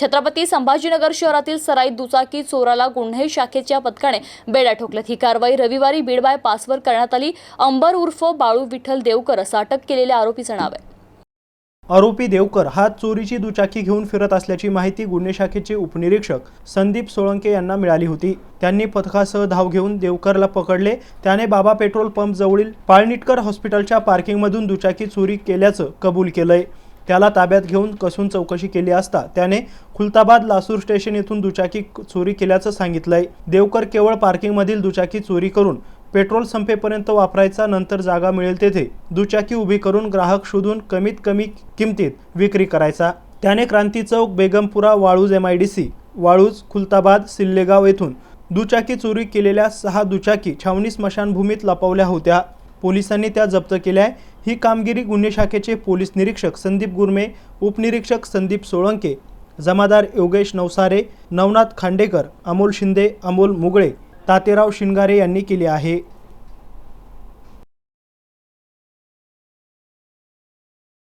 छत्रपती संभाजीनगर शहरातील सराईत दुचाकी चोराला गुन्हे शाखेच्या पथकाने बेड्या ठोकल्यात ही कारवाई रविवारी बीड बाय पासवर करण्यात आली. अंबर उर्फ बाळू विठ्ठल देवकर असं अटक केलेल्या आरोपीचं नाव आहे. आरोपी देवकर हा चोरीची दुचाकी घेऊन फिरत असल्याची माहिती गुन्हे शाखेचे उपनिरीक्षक संदीप सोळंके यांना मिळाली होती. त्यांनी पथकासह धाव घेऊन देवकरला पकडले. त्याने बाबा पेट्रोल पंप जवळील पाळनिटकर हॉस्पिटलच्या पार्किंगमधून दुचाकी चोरी केल्याचं कबूल केलंय. त्याला ताब्यात घेऊन कसून चौकशी केली असता त्याने खुलताबाद लासूर स्टेशन येथून दुचाकी चोरी केल्याचं सांगितलंय. देवकर केवळ पार्किंगमधील दुचाकी चोरी करून पेट्रोल संपेपर्यंत वापरायचा नंतर जागा मिळेल तेथे दुचाकी उभी करून ग्राहक शोधून कमीत कमी किमतीत विक्री करायचा. त्याने Kranti Chowk Begumpura Waluj M I D C Waluj Khultabad Sillegaon येथून दुचाकी चोरी केलेल्या सहा दुचाकी छावणी स्मशानभूमीत लपवल्या होत्या. पोलिसांनी त्या जप्त केल्या आहे. ही कामगिरी गुन्हे शाखेचे पोलीस निरीक्षक संदीप गुरमे उपनिरीक्षक संदीप सोळंके जमादार योगेश नवसारे नवनाथ खांडेकर अमोल शिंदे अमोल मुगळे तातेराव शिंगारे यांनी केली आहे.